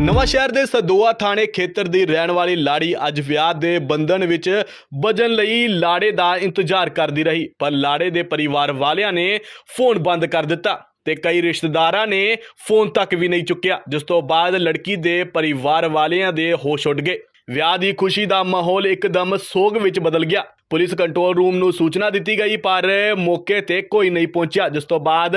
ਨਵਾਂ ਸ਼ਹਿਰ ਦੇ ਸਦੋਆ ਥਾਣੇ ਖੇਤਰ ਦੀ ਰਹਿਣ ਵਾਲੀ ਲਾੜੀ ਅੱਜ ਵਿਆਹ ਦੇ ਬੰਧਨ ਵਿੱਚ ਵਜਨ ਲਈ ਲਾੜੇ ਦਾ ਇੰਤਜ਼ਾਰ ਕਰਦੀ ਰਹੀ, ਪਰ ਲਾੜੇ ਦੇ ਪਰਿਵਾਰ ਵਾਲਿਆਂ ਨੇ ਫੋਨ ਬੰਦ ਕਰ ਦਿੱਤਾ ਤੇ ਕਈ ਰਿਸ਼ਤੇਦਾਰਾਂ ਨੇ ਫੋਨ ਤੱਕ ਵੀ ਨਹੀਂ ਚੁੱਕਿਆ, ਜਿਸ ਤੋਂ ਬਾਅਦ ਲੜਕੀ ਦੇ ਪਰਿਵਾਰ ਵਾਲਿਆਂ ਦੇ ਹੋਸ਼ ਉੱਡ ਗਏ। ਵਿਆਹ ਦੀ ਖੁਸ਼ੀ ਦਾ ਮਾਹੌਲ ਇੱਕਦਮ ਸੋਗ ਵਿੱਚ ਬਦਲ ਗਿਆ। ਪੁਲਿਸ ਕੰਟਰੋਲ ਰੂਮ ਨੂੰ ਸੂਚਨਾ ਦਿੱਤੀ ਗਈ, ਪਰ ਮੌਕੇ ਤੇ ਕੋਈ ਨਹੀਂ ਪਹੁੰਚਿਆ। ਜਿਸ ਤੋਂ ਬਾਅਦ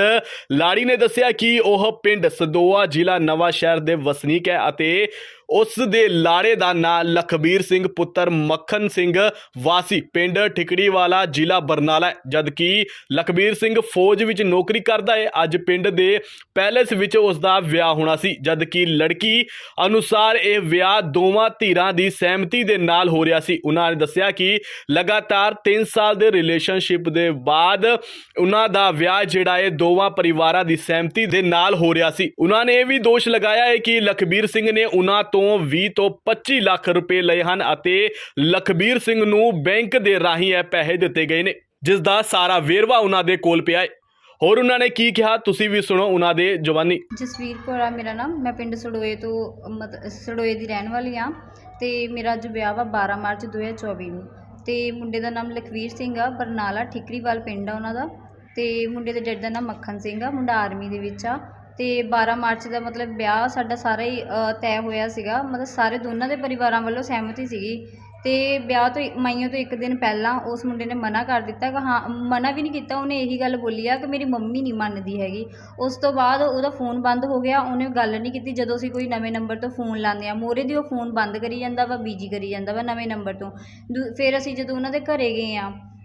ਲਾੜੀ ਨੇ ਦੱਸਿਆ ਕਿ ਉਹ ਪਿੰਡ ਸਦੋਆ ਜ਼ਿਲ੍ਹਾ ਨਵਾਂ ਸ਼ਹਿਰ ਦੇ ਵਸਨੀਕ ਹੈ ਅਤੇ ਉਸ ਦੇ ਲਾੜੇ ਦਾ ਨਾਂ ਲਖਬੀਰ ਸਿੰਘ ਪੁੱਤਰ ਮੱਖਣ ਸਿੰਘ ਵਾਸੀ, ਪਿੰਡ ਠਿਕੜੀਵਾਲਾ, ਜ਼ਿਲ੍ਹਾ ਬਰਨਾਲਾ। ਜਦਕਿ ਲਖਬੀਰ ਸਿੰਘ ਫੌਜ ਵਿੱਚ ਨੌਕਰੀ ਕਰਦਾ ਹੈ ਅੱਜ ਪਿੰਡ ਦੇ ਪੈਲੇਸ ਵਿੱਚ ਉਸ ਦਾ ਵਿਆਹ ਹੋਣਾ ਸੀ। ਜਦਕਿ ਲੜਕੀ ਅਨੁਸਾਰ ਇਹ ਵਿਆਹ ਦੋਵਾਂ ਧਿਰਾਂ ਦੀ ਸਹਿਮਤੀ ਦੇ ਨਾਲ ਹੋ ਰਿਹਾ ਸੀ। ਉਹਨਾਂ ਨੇ ਦੱਸਿਆ ਕਿ ਲਗਾਤਾਰ 3 ਸਾਲ ਦੇ ਰਿਲੇਸ਼ਨਸ਼ਿਪ ਦੇ ਬਾਅਦ ਉਹਨਾਂ ਦਾ ਵਿਆਹ ਜਿਹੜਾ ਹੈ ਦੋਵਾਂ ਪਰਿਵਾਰਾਂ ਦੀ ਸਹਿਮਤੀ ਦੇ ਨਾਲ ਹੋ ਰਿਹਾ ਸੀ। ਉਹਨਾਂ ਨੇ ਇਹ ਵੀ ਦੋਸ਼ ਲਗਾਇਆ ਹੈ ਕਿ ਲਖਬੀਰ ਸਿੰਘ ਨੇ ਉਹਨਾਂ ਤੋਂ 20 ਤੋਂ 25 ਲੱਖ ਰੁਪਏ ਲਏ ਹਨ ਅਤੇ ਲਖਬੀਰ ਸਿੰਘ ਨੂੰ ਬੈਂਕ ਦੇ ਰਾਹੀਂ ਇਹ ਪੈਸੇ ਦਿੱਤੇ ਗਏ ਨੇ, ਜਿਸ ਦਾ ਸਾਰਾ ਵੇਰਵਾ ਉਹਨਾਂ ਦੇ ਕੋਲ ਪਿਆ ਹੈ। ਹੋਰ ਉਹਨਾਂ ਨੇ ਕੀ ਕਿਹਾ, ਤੁਸੀਂ ਵੀ ਸੁਣੋ ਉਹਨਾਂ ਦੇ, ਜਵਾਨੀ। ਜਸਵੀਰ ਕੌਰ ਆ ਮੇਰਾ ਨਾਮ, ਮੈਂ ਪਿੰਡ ਸੜੋਏ ਤੋਂ, ਮਤ, ਸੜੋਏ ਦੀ ਰਹਿਣ ਵਾਲੀ ਆ ਤੇ ਮੇਰਾ ਅੱਜ ਵਿਆਹ ਵਾ 12 ਮਾਰਚ 2024 ਨੂੰ ਤੇ ਮੁੰਡੇ ਦਾ ਨਾਮ ਲਖਵੀਰ ਸਿੰਘ ਆ, ਬਰਨਾਲਾ ਠਿਕਰੀਵਾਲ ਪਿੰਡ ਆ ਉਹਨਾਂ ਦਾ ਤੇ ਮੁੰਡੇ ਦੇ ਡੈਡ ਦਾ ਨਾਮ ਮੱਖਣ ਸਿੰਘ ਆ, ਮੁੰਡਾ ਆਰਮੀ ਦੇ ਵਿੱਚ ਆ ਅਤੇ 12 ਮਾਰਚ ਦਾ ਮਤਲਬ ਵਿਆਹ ਸਾਡਾ ਸਾਰਾ ਹੀ ਤੈਅ ਹੋਇਆ ਸੀਗਾ। ਮਤਲਬ ਸਾਰੇ ਦੋਨਾਂ ਦੇ ਪਰਿਵਾਰਾਂ ਵੱਲੋਂ ਸਹਿਮਤੀ ਸੀਗੀ। ਅਤੇ ਵਿਆਹ ਤੋਂ ਮਾਈਆਂ ਤੋਂ ਇੱਕ ਦਿਨ ਪਹਿਲਾਂ ਉਸ ਮੁੰਡੇ ਨੇ ਮਨਾ ਕਰ ਦਿੱਤਾ ਕਿ ਹਾਂ, ਮਨਾ ਵੀ ਨਹੀਂ ਕੀਤਾ, ਉਹਨੇ ਇਹੀ ਗੱਲ ਬੋਲੀ ਆ ਕਿ ਮੇਰੀ ਮੰਮੀ ਨਹੀਂ ਮੰਨਦੀ ਹੈਗੀ। ਉਸ ਤੋਂ ਬਾਅਦ ਉਹਦਾ ਫੋਨ ਬੰਦ ਹੋ ਗਿਆ, ਉਹਨੇ ਗੱਲ ਨਹੀਂ ਕੀਤੀ। ਜਦੋਂ ਅਸੀਂ ਕੋਈ ਨਵੇਂ ਨੰਬਰ ਤੋਂ ਫੋਨ ਲਾਉਂਦੇ ਆ ਮੋਰੇ ਦੀ ਉਹ ਫੋਨ ਬੰਦ ਕਰੀ ਜਾਂਦਾ ਵਾ, ਬੀਜੀ ਕਰੀ ਜਾਂਦਾ ਵਾ ਨਵੇਂ ਨੰਬਰ ਤੋਂ। ਦੂ- ਫਿਰ ਅਸੀਂ ਜਦੋਂ ਉਹਨਾਂ ਦੇ ਘਰੇ ਗਏ ਆ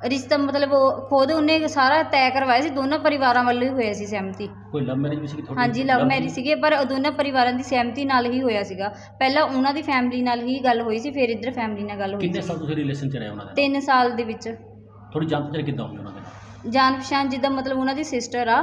ਰਿਸ਼ਤਾ ਮਤਲਬ ਉਹ ਖੁਦ ਉਹਨੇ ਸਾਰਾ ਤੈਅ ਕਰਵਾਇਆ ਸੀ ਦੋਨੋਂ ਪਰਿਵਾਰਾਂ ਵੱਲੋਂ ਹੀ ਹੋਇਆ ਸੀ ਸਹਿਮਤੀ। ਕੋਈ ਲਵ ਮੈਰਿਜ ਵੀ ਸੀ ਤੁਹਾਡੀ? ਹਾਂਜੀ ਲਵ ਮੈਰਿਜ ਸੀਗੇ ਪਰ ਉਹ ਦੋਨਾਂ ਪਰਿਵਾਰਾਂ ਦੀ ਸਹਿਮਤੀ ਨਾਲ ਹੀ ਹੋਇਆ ਸੀਗਾ। ਪਹਿਲਾਂ ਉਹਨਾਂ ਦੀ ਫੈਮਿਲੀ ਨਾਲ ਹੀ ਗੱਲ ਹੋਈ ਸੀ ਫਿਰ ਇੱਧਰ ਫੈਮਿਲੀ ਨਾਲ ਗੱਲ ਹੋਈ ਕਿੰਨੇ ਸੀ। ਸਾਲ ਤੁਸੀਂ ਰਿਲੇਸ਼ਨ ਚ ਰਹੇ ਉਹਨਾਂ ਦੇ? 3 ਸਾਲ ਦੇ ਵਿੱਚ। ਥੋੜੀ ਜਾਣ ਪਛਾਣ ਕਿੱਦਾਂ ਹੋਈ ਉਹਨਾਂ ਦੇ? ਨਾਲ? ਜਾਣ ਪਛਾਣ ਜਿੱਦਾਂ ਮਤਲਬ ਉਹਨਾਂ ਦੀ ਸਿਸਟਰ ਆ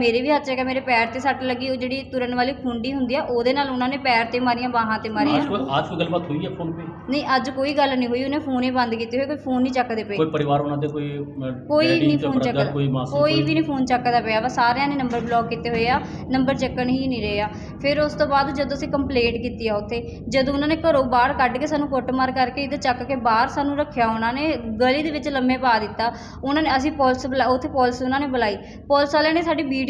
ਮੇਰੇ ਵੀ ਹੱਥ 'ਚ ਹੈਗਾ ਮੇਰੇ ਪੈਰ ਤੇ ਸੱਟ ਲੱਗੀ ਉਹ ਜਿਹੜੀ ਤੁਰਨ ਵਾਲੀ ਖੁੰਡੀ ਹੁੰਦੀ ਆ ਉਹਦੇ ਨਾਲ ਉਹਨਾਂ ਨੇ ਪੈਰ ਤੇ ਮਾਰੀਆਂ ਬਾਹਾਂ ਤੇ आज ਮਾਰੀਆਂ कोई आज कोई गलबात हुई है फोन पे ਨਹੀਂ ਅੱਜ ਕੋਈ ਗੱਲ ਨਹੀਂ ਹੋਈ ਉਹਨੇ ਫੋਨ ਹੀ ਬੰਦ ਕੀਤੇ ਹੋਏ ਕੋਈ ਫੋਨ ਨਹੀਂ ਚੱਕਦੇ ਪਏ कोई परिवार उन्होंने कोई अ, ਕੋਈ डैडी, ਨਹੀਂ कोई ਫੋਨ brother, ਚੱਕਦਾ कोई मासी ਕੋਈ ਵੀ ਨਹੀਂ ਫੋਨ ਚੱਕਦਾ ਪਿਆ ਵਾ ਸਾਰਿਆਂ ਨੇ ਨੰਬਰ ਬਲੌਕ ਕੀਤੇ ਹੋਏ ਆ ਨੰਬਰ ਚੱਕਣ ਹੀ ਨਹੀਂ ਰਹੇ ਆ ਫਿਰ ਉਸ ਤੋਂ ਬਾਅਦ ਜਦੋਂ ਅਸੀਂ ਕੰਪਲੇਂਟ ਕੀਤੀ ਆ ਉੱਥੇ ਜਦੋਂ ਉਹਨਾਂ ਨੇ ਘਰੋਂ ਬਾਹਰ ਕੱਢ ਕੇ ਸਾਨੂੰ ਕੁੱਟਮਾਰ ਕਰਕੇ ਇਹਦੇ ਚੱਕ ਕੇ ਬਾਹਰ ਸਾਨੂੰ ਰੱਖਿਆ ਉਹਨਾਂ ਨੇ ਗਲੀ ਦੇ ਵਿੱਚ ਲੰਮੇ ਪਾ ਦਿੱਤਾ ਉਹਨਾਂ ਨੇ ਅਸੀਂ ਪੁਲਿਸ ਬੁਲਾ ਉੱਥੇ ਪੁਲਿਸ ਉਹਨਾਂ ਨੇ ਬੁਲਾਈ ਪੁਲਿਸ ਵਾਲਿਆਂ ਨੇ ਸਾਡੀ ਵੀਡੀਓ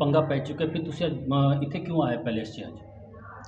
ਪੰਗਾ ਪੈ ਚੁੱਕਾ ਫਿਰ ਤੁਸੀਂ ਇੱਥੇ ਕਿਉਂ ਆਏ ਪੈਲੇਸ 'ਚ ਅੱਜ?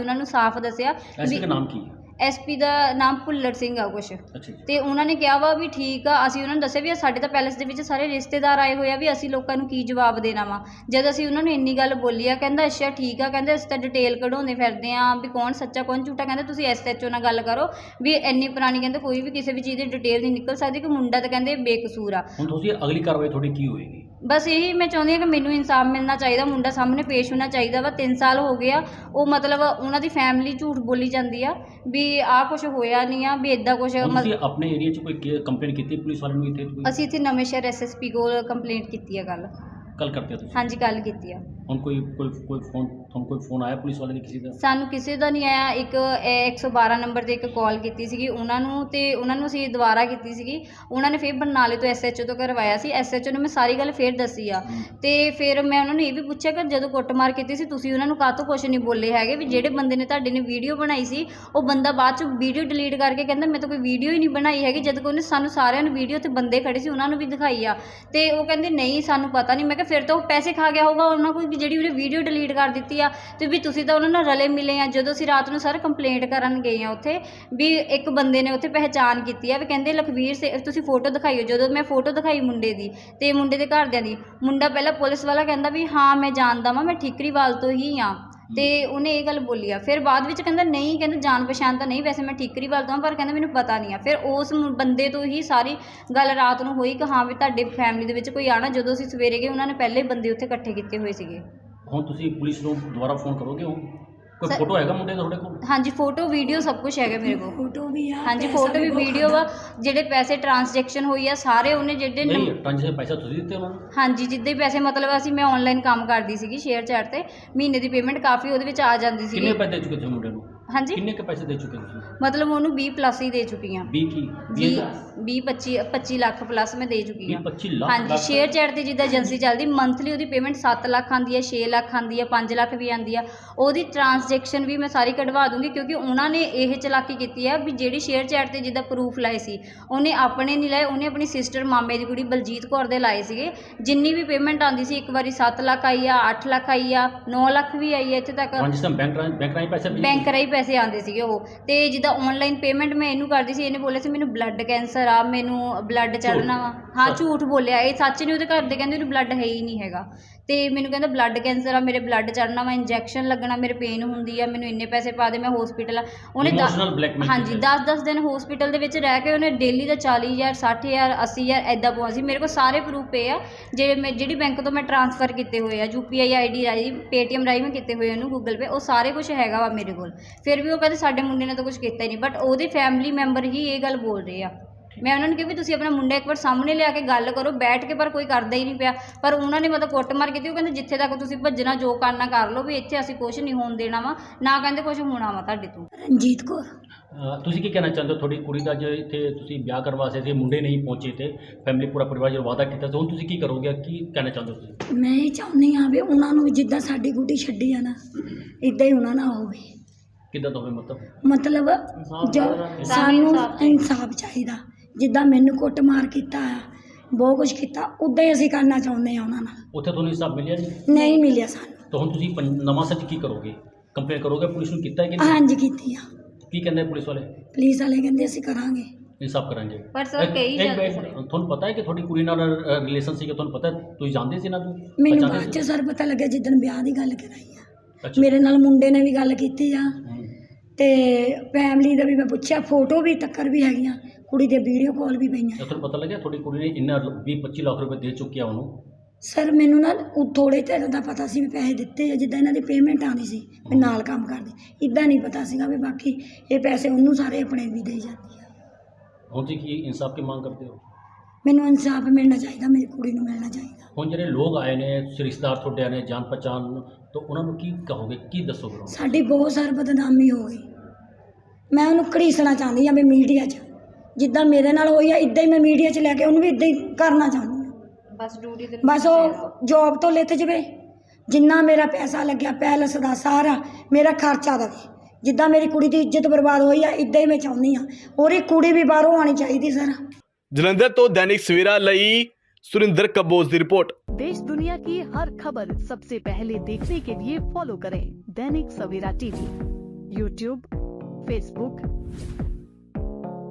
ਉਹਨਾਂ ਨੂੰ ਸਾਫ਼ ਦੱਸਿਆ ਐਸਪੀ ਦਾ ਨਾਮ ਕੀ ਹੈ? ਐਸਪੀ ਦਾ ਨਾਮ ਭੁੱਲਰ ਸਿੰਘ ਆ ਕੁਛ। ਅੱਛਾ ਜੀ। ਤੇ ਉਹਨਾਂ ਨੇ ਕਿਹਾ ਵਾ ਵੀ ਠੀਕ ਆ ਅਸੀਂ ਉਹਨਾਂ ਨੂੰ ਦੱਸਿਆ ਵੀ ਸਾਡੇ ਤਾਂ ਪੈਲੇਸ ਦੇ ਵਿੱਚ ਸਾਰੇ ਰਿਸ਼ਤੇਦਾਰ ਆਏ ਹੋਏ ਆ ਵੀ ਅਸੀਂ ਲੋਕਾਂ ਨੂੰ ਕੀ ਜਵਾਬ ਦੇਣਾ ਵਾ। ਜਦ ਅਸੀਂ ਉਹਨਾਂ ਨੂੰ ਇੰਨੀ ਗੱਲ ਬੋਲੀ ਆ ਕਹਿੰਦਾ ਅੱਛਾ ਠੀਕ ਆ ਕਹਿੰਦੇ ਅਸੀਂ ਤਾਂ ਡਿਟੇਲ ਕਢਾਉਂਦੇ ਫਿਰਦੇ ਆ ਵੀ ਕੌਣ ਸੱਚਾ ਕੌਣ ਝੂਠਾ ਕਹਿੰਦੇ ਤੁਸੀਂ ਐਸਐਚਓ ਨਾਲ ਗੱਲ ਕਰੋ ਵੀ ਇੰਨੀ ਪੁਰਾਣੀ ਕਹਿੰਦੇ ਕੋਈ ਵੀ ਕਿਸੇ ਵੀ ਚੀਜ਼ ਦੀ ਡਿਟੇਲ ਨਹੀਂ ਨਿਕਲ ਸਕਦੀ ਕਿ ਮੁੰਡਾ ਤਾਂ ਕਹਿੰਦੇ ਬੇਕਸੂਰ ਆ। ਹੁਣ ਤੁਸੀਂ ਅਗਲੀ ਕਾਰਵਾਈ ਤੁਹਾਡੀ ਕੀ ਹੋਏਗੀ? ਬਸ ਇਹੀ ਮੈਂ ਚਾਹੁੰਦੀ ਹਾਂ ਕਿ ਮੈਨੂੰ ਇਨਸਾਫ ਮਿਲਣਾ ਚਾਹੀਦਾ ਮੁੰਡਾ ਸਾਹਮਣੇ ਪੇਸ਼ ਹੋਣਾ ਚਾਹੀਦਾ ਵਾ 3 ਸਾਲ ਹੋ ਗਏ ਆ ਉਹ ਮਤਲਬ ਉਹਨਾਂ ਦੀ ਫੈਮਿਲੀ ਝੂਠ ਬੋਲੀ ਜਾਂਦੀ ਆ ਵੀ ਆਹ ਕੁਝ ਹੋਇਆ ਨਹੀਂ ਆ ਵੀ ਇਦਾਂ ਕੁਝ ਹੁਣ ਤੁਸੀਂ ਆਪਣੇ ਏਰੀਆ 'ਚ ਕੋਈ ਕੰਪਲੇਂਟ ਕੀਤੀ ਪੁਲਿਸ ਵਾਲੇ ਨੂੰ ਇੱਥੇ ਕੋਈ? ਅਸੀਂ ਇੱਥੇ ਨਵੇਂ ਸ਼ਹਿਰ ਐਸਐਸਪੀ ਕੋਲ ਕੰਪਲੇਂਟ ਕੀਤੀ ਆ ਗੱਲ। ਕੱਲ ਕਰਦੇ ਹੋ ਤੁਸੀਂ? ਹਾਂਜੀ ਗੱਲ ਕੀਤੀ ਆ। ਹੁਣ ਕੋਈ ਕੋਈ ਕੋਈ ਫੋਨ ਤੁਹਾਨੂੰ ਕੋਈ ਫੋਨ ਆਇਆ ਪੁਲਿਸ ਵਾਲੇ ਨੇ ਕਿਸੇ ਦਾ? ਸਾਨੂੰ ਕਿਸੇ ਦਾ ਨਹੀਂ ਆਇਆ। ਇੱਕ ਇਹ 112 ਨੰਬਰ ਤੇ ਇੱਕ ਕਾਲ ਕੀਤੀ ਸੀਗੀ। ਉਹਨਾਂ ਨੂੰ ਤੇ ਉਹਨਾਂ ਨੂੰ ਅਸੀਂ ਦੁਬਾਰਾ ਕੀਤੀ ਸੀਗੀ। ਉਹਨਾਂ ਨੇ ਫਿਰ ਬਰਨਾਲੇ ਤੋਂ ਐਸਐਚਓ ਤੋਂ ਕਰਵਾਇਆ ਸੀ। ਐਸਐਚਓ ਨੂੰ ਮੈਂ ਸਾਰੀ ਗੱਲ ਫਿਰ ਦੱਸੀ ਆ। ਤੇ ਫਿਰ ਮੈਂ ਉਹਨਾਂ ਨੂੰ ਇਹ ਵੀ ਪੁੱਛਿਆ ਕਿ ਜਦੋਂ ਕੁੱਟਮਾਰ ਕੀਤੀ ਸੀ ਤੁਸੀਂ ਉਹਨਾਂ ਨੂੰ ਕਾਹਤੋਂ ਕੁਝ ਨਹੀਂ ਬੋਲੇ ਹੈਗੇ? ਵੀ ਜਿਹੜੇ ਬੰਦੇ ਨੇ ਤੁਹਾਡੇ ਨੇ ਵੀਡੀਓ ਬਣਾਈ ਸੀ ਉਹ ਬੰਦਾ ਬਾਅਦ ਚ ਵੀਡੀਓ ਡਿਲੀਟ ਕਰਕੇ ਕਹਿੰਦਾ ਮੈਂ ਤਾਂ ਕੋਈ ਵੀਡੀਓ ਹੀ ਨਹੀਂ ਬਣਾਈ ਹੈਗੀ। ਜਦ ਕਿ ਉਹਨੇ ਸਾਨੂੰ ਸਾਰਿਆਂ ਨੂੰ ਵੀਡੀਓ ਤੇ ਬੰਦੇ ਖੜੇ ਸੀ ਉਹਨਾਂ ਨੂੰ ਵੀ ਦਿਖਾਈ ਆ। ਤੇ ਉਹ ਕਹਿੰਦੇ ਨਹੀਂ ਸਾਨੂੰ ਪਤਾ ਨਹੀਂ। ਮੈਂ ਕਿਹਾ ਫਿਰ ਤਾਂ ਉਹ ਪੈਸੇ ਖਾ ਗਿਆ ਹੋਊਗਾ, ਉਹਨਾਂ ਕੋਲ ਵੀ ਜਿਹੜੀ ਉਹਨੇ ਵੀਡੀਓ ਡਿਲੀਟ ਕਰ ਦਿੱਤੀ ਆ, ਤੇ ਵੀ ਤੁਸੀਂ ਤਾਂ ਉਹਨਾਂ ਨਾਲ ਰਲੇ ਮਿਲੇ ਆ, ਜਦੋਂ ਅਸੀਂ ਰਾਤ ਨੂੰ ਸਰ ਕੰਪਲੇਂਟ ਕਰਨ ਗਏ ਆ ਉੱਥੇ, ਵੀ ਇੱਕ ਬੰਦੇ ਨੇ ਉੱਥੇ ਪਹਿਚਾਣ ਕੀਤੀ ਆ, ਵੀ ਕਹਿੰਦੇ ਲਖਵੀਰ ਸੇ, ਤੁਸੀਂ ਫੋਟੋ ਦਿਖਾਈਓ ਜਦੋਂ ਮੈਂ ਫੋਟੋ ਦਿਖਾਈ ਮੁੰਡੇ ਦੀ, ਤੇ ਮੁੰਡੇ ਦੇ ਘਰਦਿਆਂ ਦੀ, ਮੁੰਡਾ ਪਹਿਲਾਂ ਪੁਲਿਸ ਵਾਲਾ ਕਹਿੰਦਾ ਵੀ, ਹਾਂ, ਮੈਂ ਜਾਣਦਾ ਵਾਂ, ਮੈਂ ਠੀਕਰੀਵਾਲ ਤੋਂ ਹੀ ਆ। ਤੇ ਉਹਨੇ ਇਹ ਗੱਲ ਬੋਲੀ ਆ। ਫਿਰ ਬਾਅਦ ਵਿੱਚ ਕਹਿੰਦਾ ਨਹੀਂ ਕਹਿੰਦਾ ਜਾਣ ਪਛਾਣ ਤਾਂ ਨਹੀਂ ਵੈਸੇ ਮੈਂ ਠੀਕਰੀਵਾਲ ਤੋਂ ਹਾਂ ਪਰ ਕਹਿੰਦਾ ਮੈਨੂੰ ਪਤਾ ਨਹੀਂ ਆ। ਫਿਰ ਉਸ ਮੁ- ਬੰਦੇ ਤੋਂ ਹੀ ਸਾਰੀ ਗੱਲ ਰਾਤ ਨੂੰ ਹੋਈ ਕਿ ਹਾਂ ਵੀ ਤੁਹਾਡੇ ਫੈਮਿਲੀ ਦੇ ਵਿੱਚ ਕੋਈ ਆਣਾ। ਜਦੋਂ ਅਸੀਂ ਸਵੇਰੇ ਗਏ ਉਹਨਾਂ ਨੇ ਪਹਿਲੇ ਬੰਦੇ ਉੱਥੇ ਇਕੱਠੇ ਕੀਤੇ ਹੋਏ ਸੀਗੇ। ਹੁਣ ਤੁਸੀਂ ਪੁਲਿਸ ਨੂੰ ਦੁਬਾਰਾ ਫੋਨ ਕਰੋਗੇ ਹੁਣ ਕੋਈ ਫੋਟੋ ਹੈਗਾ ਮੁੰਡੇ ਦਾ ਤੁਹਾਡੇ ਕੋਲ? ਹਾਂਜੀ ਫੋਟੋ ਵੀਡੀਓ ਸਭ ਕੁਝ ਹੈਗਾ ਮੇਰੇ ਕੋਲ। ਫੋਟੋ ਵੀ ਆ ਹਾਂਜੀ ਪੈਸਾ ਫੋਟੋ ਵੀ ਬਹੁਤ ਵੀਡੀਓ ਵਾ ਖਾਂਦਾ। ਜਿਹੜੇ ਪੈਸੇ ਟ੍ਰਾਂਜੈਕਸ਼ਨ ਹੋਈ ਆ ਸਾਰੇ ਉਹਨੇ ਜਿਹੜੇ ਨੰਬ- ਨਹੀਂ ਟ੍ਰਾਂਜੈਕਸ਼ਨ ਪੈਸਾ ਤੁਸੀਂ ਦਿੱਤੇ ਉਹਨਾਂ ਨੂੰ? ਹਾਂਜੀ ਜਿੱਦਾਂ ਹੀ ਪੈਸੇ ਮਤਲਬ ਅਸੀਂ ਮੈਂ ਆਨਲਾਈਨ ਕੰਮ ਕਰਦੀ ਸੀਗੀ ਸ਼ੇਅਰ ਚੈਟ ਤੇ ਮਹੀਨੇ ਦੀ ਪੇਮੈਂਟ ਕਾਫੀ ਉਹਦੇ ਵਿੱਚ ਆ ਜਾਂਦੀ ਕਿੰਨੇ ਸੀਗੀ ਪੈਸੇ ਦੇ ਚੁੱਕੇ ਤੁਸੀਂ ਮੁੰਡੇ ਨੂੰ? ਹਾਂਜੀ। ਕਿੰਨੇ ਕੁ ਪੈਸੇ ਦੇ ਚੁੱਕੇ ਤੁਸੀਂ? ਮਤਲਬ ਉਹਨੂੰ 20 ਪਲੱਸ ਹੀ ਦੇ ਚੁੱਕੀ ਹਾਂ। 20 ਕੀ? ਜੀ 20 25 25 ਲੱਖ ਪਲੱਸ ਮੈਂ ਦੇ ਚੁੱਕੀ 20 ਹਾਂ। 25 ਲੱਖ ਹਾਂਜੀ। ਸ਼ੇਅਰ ਚੈਟ ਤੇ ਜਿੱਦਾਂ ਏਜੰਸੀ ਚੱਲਦੀ ਮੰਥਲੀ ਉਹਦੀ ਪੇਮੈਂਟ 7 ਲੱਖ ਆਂਦੀ ਹੈ 6 ਲੱਖ ਆਂਦੀ ਹੈ 5 ਲੱਖ ਵੀ ਆਂਦੀ ਆ ਉਹਦੀ ਟ੍ਰਾਂਜੈਕਸ਼ਨ ਵੀ ਮੈਂ ਸਾਰੀ ਕਢਵਾ ਦੂੰਗੀ ਕਿਉਂਕਿ ਉਹਨਾਂ ਨੇ ਇਹ ਚਲਾਕੀ ਕੀਤੀ ਆ ਵੀ ਜਿਹੜੀ ਸ਼ੇਅਰ ਚੈਟ ਤੇ ਜਿੱਦਾਂ ਪ੍ਰੂਫ ਲਾਏ ਸੀ ਉਹਨੇ ਆਪਣੇ ਨਹੀਂ ਲਾਏ ਉਹਨੇ ਆਪਣੀ ਸਿਸਟਰ ਮਾਮੇ ਦੀ ਕੁੜੀ ਬਲਜੀਤ ਕੌਰ ਦੇ ਲਾਏ ਸੀਗੇ। ਜਿੰਨੀ ਵੀ ਪੇਮੈਂਟ ਆਂਦੀ ਸੀ ਇੱਕ ਵਾਰੀ 7 ਲੱਖ ਆਈ ਆ 8 ਲੱਖ ਆਈ ਆ 9 ਲੱਖ ਵੀ ਆਈ ਆ ਇੱਥੇ ਤੱਕ। ਬੈਂਕ ਰਾਹੀਂ ਬੈਂਕ ਰਾਹੀਂ ਪੈਸੇ ਬੈਂਕ ਰਾਹੀਂ ਪੈਸੇ ਆਉਂਦੇ ਸੀਗੇ ਉਹ। ਤੇ ਜਿੱਦਾਂ ਆਨਲਾਈਨ ਪੇਮੈਂਟ ਮੈਂ ਇਹਨੂੰ ਕਰਦੀ ਸੀ ਇਹਨੇ ਬੋਲਿਆ ਸੀ ਮੈਨੂੰ ਬਲੱਡ ਕੈਂਸਰ ਆ ਮੈਨੂੰ ਬਲੱਡ ਚੜਨਾ ਵਾ। ਹਾਂ। ਝੂਠ ਬੋਲਿਆ। ਇਹ ਸੱਚ ਨਹੀਂ ਉਹਦੇ ਘਰ ਦੇ ਕਹਿੰਦੇ ਉਹਨੂੰ ਬਲੱਡ ਹੈ ਹੀ ਨਹੀਂ ਹੈਗਾ। ਤੇ ਮੈਨੂੰ ਕਹਿੰਦਾ ਬਲੱਡ ਕੈਂਸਰ ਆ ਮੇਰੇ ਬਲੱਡ ਚੜਨਾ ਵਾ ਇੰਜੈਕਸ਼ਨ ਲੱਗਣਾ ਮੇਰੇ ਪੇਨ ਹੁੰਦੀ ਆ ਮੈਨੂੰ ਇੰਨੇ ਪੈਸੇ ਪਾ ਦੇ ਮੈਂ ਹਸਪੀਟਲ ਉਹਨੇ ਦਸ- Emotional blackmail ਹਾਂਜੀ ਕੀਤਾ। 10-10 ਦਿਨ ਹਸਪੀਟਲ ਦੇ ਵਿੱਚ ਰਹਿ ਕੇ ਉਹਨੇ ਡੇਲੀ ਦਾ 40000 60000 80000 ਐਦਾਂ ਪਵਾ ਸੀ ਮੇਰੇ ਕੋਲ ਸਾਰੇ ਪ੍ਰੂਫ ਪਏ ਆ ਜਿਹੜੇ ਮੈਂ ਜਿਹੜੀ ਬੈਂਕ ਤੋਂ ਮੈਂ ਟ੍ਰਾਂਸਫਰ ਕੀਤੇ ਹੋਏ ਆ ਯੂਪੀਆਈ ਆਈਡੀ ਰਾਹੀਂ ਪੇਟੀਐਮ ਰਾਹੀਂ ਮੈਂ ਕੀਤੇ ਹੋਏ ਉਹਨੂੰ ਗੂਗਲ ਪੇ ਉਹ ਸਾਰੇ ਕੁਝ ਹੈਗਾ ਵਾ ਮੇਰੇ ਕੋਲ। ਫਿਰ ਵੀ ਉਹ ਕਹਿੰਦੇ ਸਾਡੇ ਮੁੰਡੇ ਨੇ ਤਾਂ ਕੁਝ ਕੀਤਾ ਹੀ ਨਹੀਂ ਬਟ ਉਹਦੇ ਫੈਮਿਲੀ ਮੈਂਬਰ ਹੀ ਇਹ ਗੱਲ ਬੋਲ ਰਹੇ ਆ। ਮੈਂ ਉਹਨਾਂ ਨੂੰ ਕਿਹਾ ਵੀ ਤੁਸੀਂ ਆਪਣਾ ਮੁੰਡਾ ਇੱਕ ਵਾਰ ਸਾਹਮਣੇ ਲਿਆ ਕੇ ਗੱਲ ਕਰੋ ਬੈਠ ਕੇ ਪਰ ਕੋਈ ਕਰਦਾ ਹੀ ਨਹੀਂ ਪਿਆ। ਪਰ ਉਹਨਾਂ ਨੇ ਮਤਲਬ ਕੁੱਟਮਾਰ ਕੀਤੀ ਉਹ ਕਹਿੰਦੇ ਜਿੱਥੇ ਤੱਕ ਤੁਸੀਂ ਭੱਜਣਾ ਜੋ ਕਰਨਾ ਕਰ ਲਓ ਵੀ ਇੱਥੇ ਅਸੀਂ ਕੁਝ ਨਹੀਂ ਹੋਣ ਦੇਣਾ ਵਾ ਨਾ ਕਹਿੰਦੇ ਕੁਝ ਹੋਣਾ ਵਾ ਤੁਹਾਡੇ ਤੋਂ। ਰਣਜੀਤ ਕੌਰ। ਅ, ਤੁਸੀਂ ਕੀ ਕਹਿਣਾ ਚਾਹੁੰਦੇ ਹੋ? ਤੁਹਾਡੀ ਕੁੜੀ ਦਾ ਜੇ ਇੱਥੇ ਤੁਸੀਂ ਵਿਆਹ ਕਰਵਾ ਸੀ ਮੁੰਡੇ ਨਹੀਂ ਪਹੁੰਚੇ ਤੇ ਫੈਮਿਲੀ ਪੂਰਾ ਪਰਿਵਾਰ ਜਦੋਂ ਵਾਅਦਾ ਕੀਤਾ ਤੇ ਹੁਣ ਤੁਸੀਂ ਕੀ ਕਰੋਗੇ? ਕੀ ਕਹਿਣਾ ਚਾਹੁੰਦੇ ਹੋ ਤੁਸੀਂ? ਮੈਂ ਇਹ ਚਾਹੁੰਦੀ ਹਾਂ ਵੀ ਉਹਨਾਂ ਨੂੰ ਜਿੱਦਾਂ ਸਾਡੀ ਗੁੱਡੀ ਛੱਡੀ ਆ ਨਾ ਇਦਾਂ ਹੀ ਉਹਨਾਂ ਨਾਲ ਹੋਵੇ। ਕਿੱਦਾਂ ਦਾ ਹੋਵੇ ਮਤਲਬ ਮਤਲਬ ਜੋ ਸਾਨੂੰ ਇਨਸਾਫ ਚਾਹੀਦਾ। ਜਿੱਦਾਂ ਮੈਨੂੰ ਕੁੱਟਮਾਰ ਕੀਤਾ ਆ ਬਹੁਤ ਕੁਝ ਕੀਤਾ ਉਦਾਂ ਹੀ ਅਸੀਂ ਕਰਨਾ ਚਾਹੁੰਦੇ ਆ ਉਹਨਾਂ ਨਾਲ। ਉੱਥੇ ਤੁਹਾਨੂੰ ਹਿਸਾਬ ਮਿਲਿਆ ਨਹੀਂ ਨਹੀਂ ਮਿਲਿਆ ਸਾਨੂੰ। ਤਾਂ ਹੁਣ ਤੁਸੀਂ ਪੰ- ਨਵਾਂ ਸੱਚ ਕੀ ਕਰੋਗੇ? ਕੰਪਲੇਨ ਕਰੋਗੇ? ਪੁਲਿਸ ਨੂੰ ਕੀਤਾ ਹੈ ਕਿ ਨਹੀਂ? ਹਾਂਜੀ ਕੀਤੀ ਆ। ਕੀ ਕਹਿੰਦੇ ਪੁਲਿਸ ਵਾਲੇ? ਪੁਲਿਸ ਵਾਲੇ ਕਹਿੰਦੇ ਅਸੀਂ ਕਰਾਂਗੇ। ਇਨਸਾਫ ਕਰਾਂਗੇ। ਪਰ ਸਰ ਇੱਕ- ਕਈ ਇੱਕ ਜਾਂਦੇ ਮਿੰਟ, ਸਰ। ਤੁਹਾਨੂੰ ਪਤਾ ਹੈ ਕਿ ਤੁਹਾਡੀ ਕੁੜੀ ਨਾਲ ਰਿਲੇਸ਼ਨ ਸੀਗਾ? ਤੁਹਾਨੂੰ ਪਤਾ ਹੈ? ਤੁਸੀਂ ਜਾਣਦੇ ਸੀ ਨਾ ਤੁਸੀਂ ਮੈਨੂੰ ਬਾਅਦ ਚ? ਸਰ ਪਤਾ ਲੱਗਿਆ ਜਿੱਦਣ ਵਿਆਹ ਦੀ ਗੱਲ ਕਰਾਈ ਆ। ਅੱਛਾ। ਮੇਰੇ ਨਾਲ ਮੁੰਡੇ ਨੇ ਵੀ ਗੱਲ ਕੀਤੀ ਆ। ਹਮ। ਤੇ ਫੈਮਿਲੀ ਦਾ ਵੀ ਮੈਂ ਪੁੱਛਿਆ ਫੋਟੋ ਵੀ ਤੱਕਰ ਵੀ ਹੈਗੀਆਂ। ਕੁੜੀ ਦੇ ਵੀਡੀਓ ਕਾਲ ਵੀ ਪਈਆਂ। ਤੁਹਾਨੂੰ ਪਤਾ ਲੱਗਿਆ ਤੁਹਾਡੀ ਕੁੜੀ ਨੇ ਇੰਨਾ 20 25 ਲੱਖ ਰੁਪਏ ਦੇ ਚੁੱਕਿਆ ਉਹਨੂੰ? ਸਰ ਮੈਨੂੰ ਨਾ ਉਹ ਥੋੜੇ ਚਿਰ ਦਾ ਪਤਾ ਸੀ ਵੀ ਪੈਸੇ ਦਿੱਤੇ ਆ ਜਿੱਦਾਂ ਇਹਨਾਂ ਦੀ ਪੇਮੈਂਟ ਆਉਂਦੀ ਸੀ ਮੈਂ ਨਾਲ ਕੰਮ ਕਰਦੀ। ਇਦਾਂ ਨਹੀਂ ਪਤਾ ਸੀਗਾ ਵੀ ਬਾਕੀ ਇਹ ਪੈਸੇ ਉਹਨੂੰ ਸਾਰੇ ਆਪਣੇ ਵੀ ਦੇ ਜਾਂਦੀ ਆ। ਹੁਣ ਕੀ ਇਨਸਾਫ ਦੀ ਮੰਗ ਕਰਦੇ ਹੋ? ਮੈਨੂੰ ਇਨਸਾਫ ਮਿਲਣਾ ਚਾਹੀਦਾ ਮੇਰੀ ਕੁੜੀ ਨੂੰ ਮਿਲਣਾ ਚਾਹੀਦਾ। ਹੁਣ ਜਿਹੜੇ ਲੋਕ ਆਏ ਨੇ ਰਿਸ਼ਤੇਦਾਰ ਤੁਹਾਡੇ ਆਏ ਨੇ ਜਾਣ ਪਛਾਣ ਤਾਂ ਉਹਨਾਂ ਨੂੰ ਕੀ ਕਹੋਗੇ ਕੀ ਦੱਸੋਗੇ ਉਹਨਾਂ ਨੂੰ? ਸਾਡੀ ਬਹੁਤ ਸਾਰ ਬਦਨਾਮੀ ਹੋ ਗਈ। ਮੈਂ ਉਹਨੂੰ ਘੜੀਸਣਾ ਚਾਹੁੰਦੀ ਆ ਵੀ ਮੀਡੀਆ 'ਚ ਜਿੱਦਾਂ ਮੇਰੇ ਨਾਲ ਹੋਈ ਆ ਇਦਾਂ ਹੀ ਮੈਂ ਮੀਡੀਆ 'ਚ ਲੈ ਕੇ ਉਹਨੂੰ ਵੀ ਇਦਾਂ ਹੀ ਕਰਨਾ ਚਾਹੁੰਦੀ ਹਾਂ ਬਸ ਡਿਊਟੀ ਤੇ ਬਸ ਉਹ ਜੋਬ ਤੋਂ ਲਿੱਥ ਜਵੇ। ਜਿੰਨਾ ਮੇਰਾ ਪੈਸਾ ਲੱਗਿਆ ਪੈਲਸ ਦਾ ਸਾਰਾ ਮੇਰਾ ਖਰਚਾ ਦੇਵੇ ਜਿੱਦਾਂ ਮੇਰੀ ਕੁੜੀ ਦੀ ਇੱਜ਼ਤ ਬਰਬਾਦ ਹੋਈ ਆ ਇਦਾਂ ਹੀ ਮੈਂ ਚਾਹੁੰਦੀ ਆ। ਉਹਦੀ ਕੁੜੀ ਵੀ ਬਾਹਰੋਂ ਆਣੀ ਚਾਹੀਦੀ ਸਰ। ਜਲੰਧਰ ਤੋਂ ਦੈਨਿਕ ਸਵੇਰਾ ਲਈ सुरेंद्र कबोज की रिपोर्ट देश दुनिया की हर खबर सबसे पहले देखने के लिए फॉलो करें Dainik Savera TV YouTube Facebook